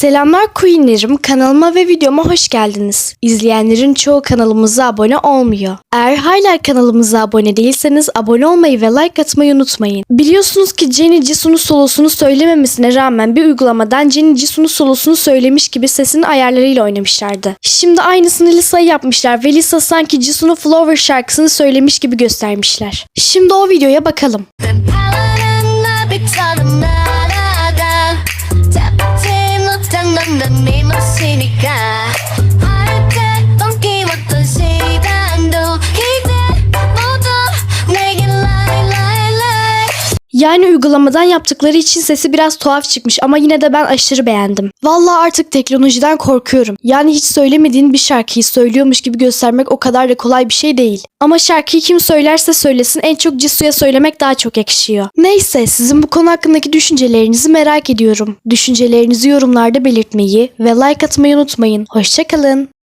Selamlar Queenlerim, kanalıma ve videoma hoş geldiniz. İzleyenlerin çoğu kanalımıza abone olmuyor. Eğer hala kanalımıza abone değilseniz abone olmayı ve like atmayı unutmayın. Biliyorsunuz ki Jenny Jisoo'nun solosunu söylememesine rağmen bir uygulamadan Jenny Jisoo'nun solosunu söylemiş gibi sesinin ayarlarıyla oynamışlardı. Şimdi aynısını Lisa'ya yapmışlar ve Lisa sanki Jisoo'nun Flower şarkısını söylemiş gibi göstermişler. Şimdi o videoya bakalım. 바 Yani uygulamadan yaptıkları için sesi biraz tuhaf çıkmış ama yine de ben aşırı beğendim. Vallahi artık teknolojiden korkuyorum. Yani hiç söylemediğin bir şarkıyı söylüyormuş gibi göstermek o kadar da kolay bir şey değil. Ama şarkıyı kim söylerse söylesin en çok Jisoo'ya söylemek daha çok yakışıyor. Neyse sizin bu konu hakkındaki düşüncelerinizi merak ediyorum. Düşüncelerinizi yorumlarda belirtmeyi ve like atmayı unutmayın. Hoşçakalın.